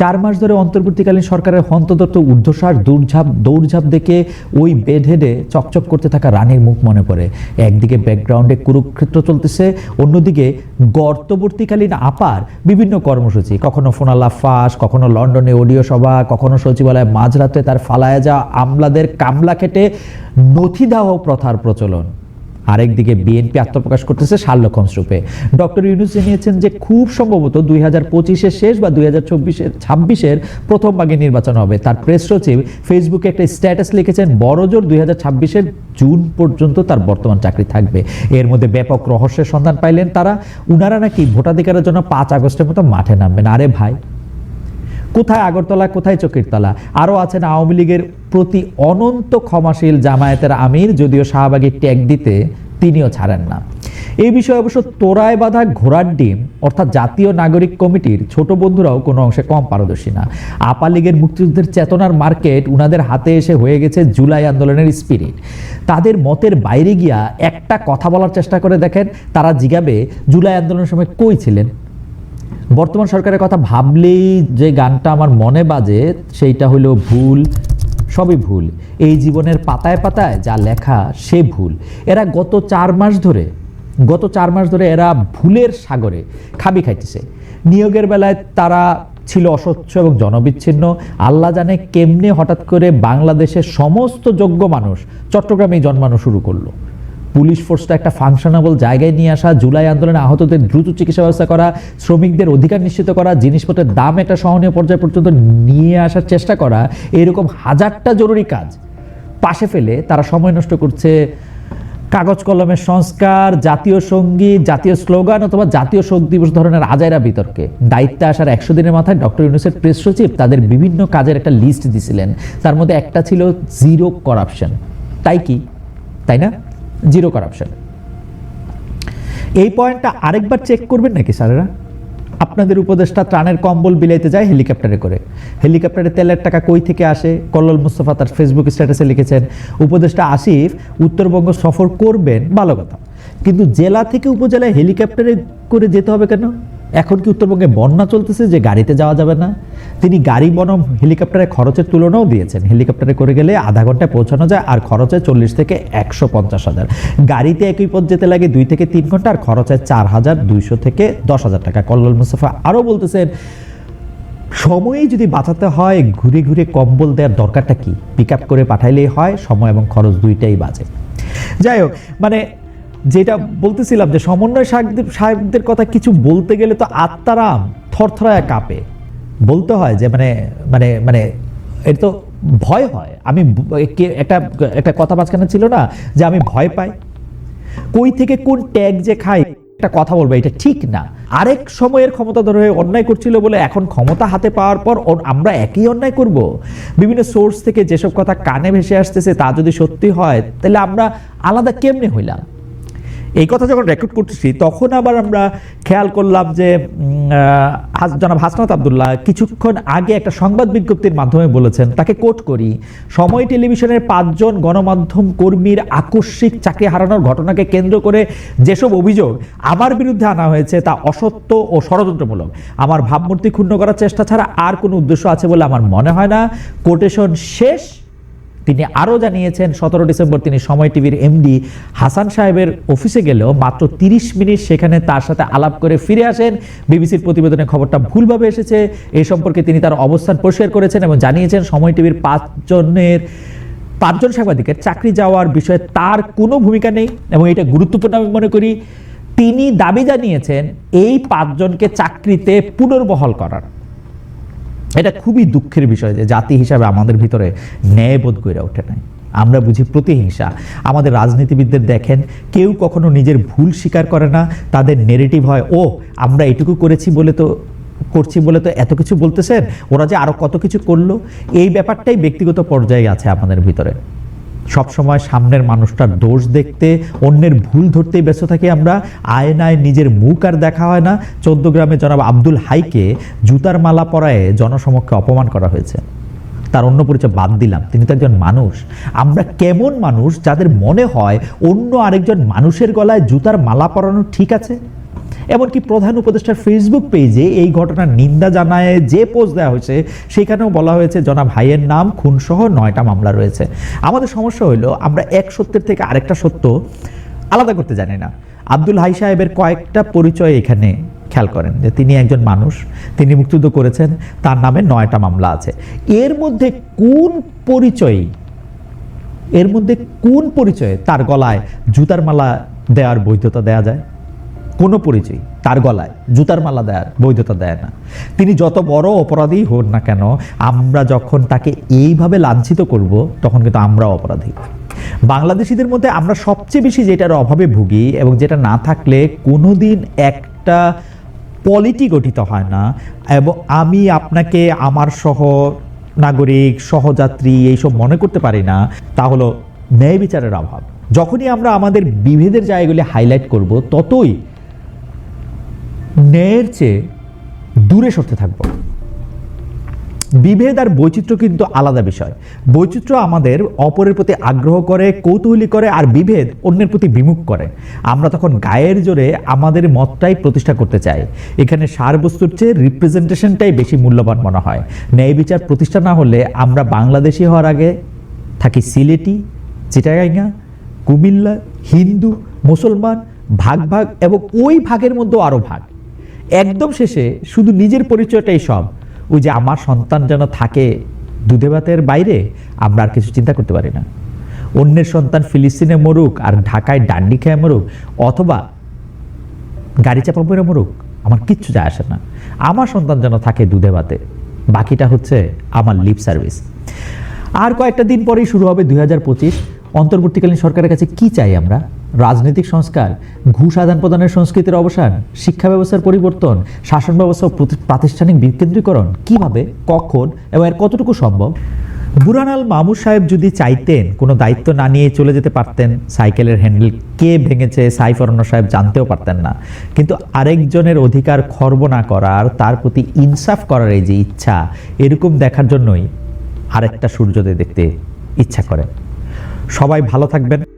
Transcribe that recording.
চার মাস ধরে অন্তর্বর্তীকালীন সরকারের হন্তদত্ত ঊর্ধ্বশ্বাস দৌড়ঝাঁপ দৌড়ঝাঁপ দেখে ওই বেড চকচক করতে থাকা রানীর মুখ মনে পড়ে। একদিকে ব্যাকগ্রাউন্ডে কুরুক্ষেত্র চলতেছে, অন্যদিকে গর্তবর্তীকালীন আপার বিভিন্ন কর্মসূচি। কখনো ফোনালা ফাঁস, কখনো লন্ডনে অডিও সভা, কখনো সচিবালয়ে মাঝরাতে তার ফালায়া যাওয়া আমলাদের কামলা খেটে নথি দাহ প্রথার প্রচলন। আরেকদিকে বিএনপি আত্মপ্রকাশ করতেছে শার্লক হোমস রূপে। ডক্টর ইউনুস জানিয়েছেন যে খুব সম্ভবত দুই হাজার পঁচিশের শেষ বা দুই হাজার চব্বিশের ছাব্বিশের প্রথম ভাগে নির্বাচন হবে। তার প্রেস সচিব ফেসবুকে একটা স্ট্যাটাস লিখেছেন বড়জোর দুই হাজার ছাব্বিশের জুন পর্যন্ত তার বর্তমান চাকরি থাকবে। এর মধ্যে ব্যাপক রহস্যের সন্ধান পাইলেন তারা। উনারা নাকি ভোটাধিকারের জন্য পাঁচ আগস্টের মতো মাঠে নামবেন। আরে ভাই কোথায় আগরতলা, কোথায় চকিরতলা আরও আছেন আওয়ামী লীগের প্রতি অনন্ত ক্ষমাশীল জামায়াতের আমির, যদিও শাহবাগী ট্যাগ দিতে তিনিও ছাড়েন না। এই বিষয়ে অবশ্য তোরায় বাঁধা ঘোড়ার ডিম, অর্থাৎ জাতীয় নাগরিক কমিটির ছোট বন্ধুরাও কোনো অংশে কম পারদর্শী না। আপা লীগের মুক্তিযুদ্ধের চেতনার মার্কেট উনাদের হাতে এসে হয়ে গেছে জুলাই আন্দোলনের স্পিরিট। তাদের মতের বাইরে গিয়া একটা কথা বলার চেষ্টা করে দেখেন, তারা জিগাবে, জুলাই আন্দোলনের সময় কই ছিলেন? বর্তমান সরকারের কথা ভাবলেই যে গানটা আমার মনে বাজে, সেইটা হলো ভুল, সবই ভুল। এই জীবনের পাতায় পাতায় যা লেখা, সে ভুল। এরা গত চার মাস ধরে, গত চার মাস ধরে এরা ভুলের সাগরে খাবি খাইতেছে। নিয়োগের বেলায় তারা ছিল অস্বচ্ছ এবং জনবিচ্ছিন্ন। আল্লাহ জানে কেমনে হঠাৎ করে বাংলাদেশের সমস্ত যোগ্য মানুষ চট্টগ্রামেই জন্মানো শুরু করল। পুলিশ ফোর্সটা একটা ফাংশনাবল জায়গায় নিয়ে আসা, জুলাই আন্দোলনে আহতদের দ্রুত চিকিৎসা ব্যবস্থা করা, শ্রমিকদের অধিকার নিশ্চিত করা, জিনিসপত্রের দাম একটা সহনীয় পর্যায় পর্যন্ত নিয়ে আসার চেষ্টা করা, এরকম হাজারটা জরুরি কাজ পাশে ফেলে তারা সময় নষ্ট করছে। কাগজ কলমের সংস্কার, জাতীয় সংগীত, জাতীয় স্লোগান অথবা জাতীয় শোক দিবস ধরনের আজাইরা বিতর্কে। দায়িত্বে আসার একশো দিনের মাথায় ডক্টর ইউনুসের প্রেস সচিব তাদের বিভিন্ন কাজের একটা লিস্ট দিছিলেন। তার মধ্যে একটা ছিল জিরো করাপশন তাই কি? তাই না? জিরো করাপশন এই পয়েন্টটা আরেকবার চেক করবেন নাকি স্যারেরা? আপনাদের উপদেষ্টা ত্রাণের কম্বল বিলাইতে যায় হেলিকপ্টারে করে। হেলিকপ্টারে তেলের টাকা কই থেকে আসে? কল্লোল মুস্তফা তার ফেসবুক স্ট্যাটাসে লিখেছেন, উপদেষ্টা আসিফ, উত্তরবঙ্গ সফর করবেন, ভালো কথা। কিন্তু জেলা থেকে উপজেলায় হেলিকপ্টারে করে যেতে হবে কেন? এখন কি উত্তরবঙ্গে বন্যা চলতেছে যে গাড়িতে যাওয়া যাবে না? তিনি গাড়ি, বনম হেলিকপ্টারের খরচের তুলনাও দিয়েছেন। হেলিকপ্টারে করে গেলে আধা ঘন্টায় পৌঁছানো যায় আর খরচ চল্লিশ থেকে একশো পঞ্চাশ হাজার। গাড়িতে একই পথ যেতে লাগে দুই থেকে তিন ঘণ্টা আর খরচ চার হাজার দুইশো থেকে দশ হাজার টাকা। কল্লোল মুস্তফা আরও বলতেছেন, সময়ই যদি বাঁচাতে হয়, ঘুরে ঘুরে কম্বল দেওয়ার দরকারটা কি? পিক করে পাঠাইলেই হয়, সময় এবং খরচ দুইটাই বাজে। যাই হোক মানে যেটা বলতেছিলাম যে সমন্বয় সাহেবদের সাহেবদের কথা কিছু বলতে গেলে তো আত্মারাম থরথরায় কাঁপে। বলতে হয় যে মানে মানে মানে এটা তো ভয় হয়। আমি একটা একটা কথা মাঝখানে ছিল না, যে আমি ভয় পাই। কই থেকে কোন ট্যাগ যে খাই, একটা কথা বলব, এটা ঠিক না। আরেক সময়ের ক্ষমতা ধরে অন্যায় করছিল বলে এখন ক্ষমতা হাতে পাওয়ার পর আমরা একই অন্যায় করব। বিভিন্ন সোর্স থেকে যেসব কথা কানে ভেসে আসতেছে, তা যদি সত্যি হয়, তাহলে আমরা আলাদা কেমনে হইলাম? এই কথা যখন রেকর্ড করতেছি, তখন আবার আমরা খেয়াল করলাম যে জনাব হাসনাত আবদুল্লাহ কিছুক্ষণ আগে একটা সংবাদ বিজ্ঞপ্তির মাধ্যমে বলেছেন, তাকে কোট করি। সময় টেলিভিশনের পাঁচজন গণমাধ্যম কর্মীর আকস্মিক চাকরি হারানোর ঘটনাকে কেন্দ্র করে যেসব অভিযোগ আমার বিরুদ্ধে আনা হয়েছে তা অসত্য ও ষড়যন্ত্রমূলক। আমার ভাবমূর্তি ক্ষুণ্ণ করার চেষ্টা ছাড়া আর কোনো উদ্দেশ্য আছে বলে আমার মনে হয় না। কোটেশন শেষ। তিনি আরও জানিয়েছেন, সতেরো ডিসেম্বর তিনি সময় টিভির এমডি হাসান সাহেবের অফিসে গেলেও মাত্র তিরিশ মিনিট সেখানে তার সাথে আলাপ করে ফিরে আসেন। বিবিসির প্রতিবেদনে খবরটা ভুলভাবে এসেছে। এই সম্পর্কে তিনি তার অবস্থান পরিষ্কার করেছেন এবং জানিয়েছেন, সময় টিভির পাঁচজনের, পাঁচজন সাংবাদিকের চাকরি যাওয়ার বিষয়ে তার কোনো ভূমিকা নেই এবং এটা গুরুত্বপূর্ণ আমি মনে করি। তিনি দাবি জানিয়েছেন, এই পাঁচজনকে চাকরিতে পুনর্বহাল করার। এটা খুবই দুঃখের বিষয় যে জাতি হিসাবে আমাদের ভিতরে ন্যায়বোধ গড়ে ওঠে নাই। আমরা বুঝি প্রতিহিংসা। আমাদের রাজনীতিবিদদের দেখেন, কেউ কখনো নিজের ভুল স্বীকার করে না, তাদের নেগেটিভ হয় ও আমরা এটুকু করেছি বলে তো, করছি বলে তো এত কিছু বলতেছেন, ওরা যে আরও কত কিছু করল? এই ব্যাপারটাই ব্যক্তিগত পর্যায়ে আছে আমাদের ভিতরে। সবসময় সামনের মানুষটার দোষ দেখতে, অন্যের ভুল ধরতেই ব্যস্ত থাকি আমরা। আয়নায় নিজের মুখ আর দেখা হয় না। চোদ্দ গ্রামে জনাব আব্দুল হাইকে জুতার মালা পরায়ে জনসমক্ষে অপমান করা হয়েছে। তার অন্য পরিচয় বাদ দিলাম। তিনি তো একজন মানুষ। আমরা কেমন মানুষ যাদের মনে হয় অন্য আরেকজন মানুষের গলায় জুতার মালা পরানো ঠিক আছে? এমনকি প্রধান উপদেষ্টার ফেসবুক পেজে এই ঘটনার নিন্দা জানায়, যে পোস্ট দেওয়া হয়েছে, সেখানেও বলা হয়েছে, জনাব ভাইয়ের নাম, খুনসহ নয়টা মামলা রয়েছে। আমাদের সমস্যা হলো আমরা এক সত্যের থেকে আরেকটা সত্য আলাদা করতে জানি না। আব্দুল হাই সাহেবের কয়েকটা পরিচয় এখানে খেয়াল করেন, যে তিনি একজন মানুষ, তিনি মুক্তিযুদ্ধ করেছেন, তার নামে নয়টা মামলা আছে। এর মধ্যে কোন পরিচয়, এর মধ্যে কোন পরিচয়ে তার গলায় জুতার মালা দেওয়ার বৈধতা দেয়া যায়? কোনো পরিচয়, তার গলায়, জুতার মালা দেওয়ার বৈধতা দেয় না। তিনি যত বড় অপরাধী হন না কেন, আমরা যখন তাকে এইভাবে লাঞ্ছিত করব, তখন কিন্তু আমরাও অপরাধী। বাংলাদেশিদের মধ্যে আমরা সবচেয়ে বেশি যেটার অভাবে ভুগি এবং যেটা না থাকলে কোনোদিন একটা পলিটি গঠিত হয় না এবং আমি আপনাকে, আমার সহ নাগরিক, সহযাত্রী এইসব মনে করতে পারি না, তা হলো ন্যায় বিচারের অভাব। যখনই আমরা আমাদের বিভেদের জায়গাগুলি হাইলাইট করব, ততই ন্যায়ের চেয়ে দূরে সরতে থাকব। বিভেদ আর বৈচিত্র্য কিন্তু আলাদা বিষয়। বৈচিত্র্য আমাদের অপরের প্রতি আগ্রহ করে, কৌতূহলী করে আর বিভেদ অন্যের প্রতি বিমুখ করে। আমরা তখন গায়ের জোরে আমাদের মতটাই প্রতিষ্ঠা করতে চাই। এখানে সারবস্তুর চেয়ে রিপ্রেজেন্টেশনটাই বেশি মূল্যবান মনে হয়। ন্যায় বিচার প্রতিষ্ঠা না হলে আমরা বাংলাদেশি হওয়ার আগে থাকি সিলেটি, চিটাগাঙ্গা, কুমিল্লা, হিন্দু, মুসলমান, ভাগ ভাগ এবং ওই ভাগের মধ্যেও আরও ভাগ। একদম শেষে শুধু নিজের পরিচয়টাই সব। ওই যে আমার সন্তান যেন থাকে দুধে ভাতের বাইরে, আমরা আর কিছু চিন্তা করতে পারি না। অন্যের সন্তান ফিলিস্তিনে মরুক আর ঢাকায় ডান্ডি খেয়ে মরুক অথবা গাড়ি চাপা পড়ে মরুক, আমার কিচ্ছু যায় আসে না। আমার সন্তান যেন থাকে দুধে ভাতে। বাকিটা হচ্ছে আমার লিপ সার্ভিস আর কয়েকটা দিন পরেই শুরু হবে দুই হাজার পঁচিশ। অন্তর্বর্তীকালীন সরকারের কাছে কি চাই আমরা? রাজনৈতিক সংস্কার, ঘুষ আদান প্রদানের সংস্কৃতির অবসান, শিক্ষা ব্যবস্থার পরিবর্তন, শাসন ব্যবস্থা প্রাতিষ্ঠানিক বিকেন্দ্রীকরণ কীভাবে, কখন এবং এর কতটুকু সম্ভব? বুরানাল মামুর সাহেব যদি চাইতেন, কোনো দায়িত্ব না নিয়ে চলে যেতে পারতেন, সাইকেলের হ্যান্ডেল কে ভেঙেছে সাইফরন্ন সাহেব জানতেও পারতেন না। কিন্তু আরেকজনের অধিকার খর্ব না করার তার প্রতি ইনসাফ করার এই যে ইচ্ছা, এরকম দেখার জন্যই আরেকটা সূর্যোদয় দেখতে ইচ্ছা করে সবাই ভালো থাকবেন।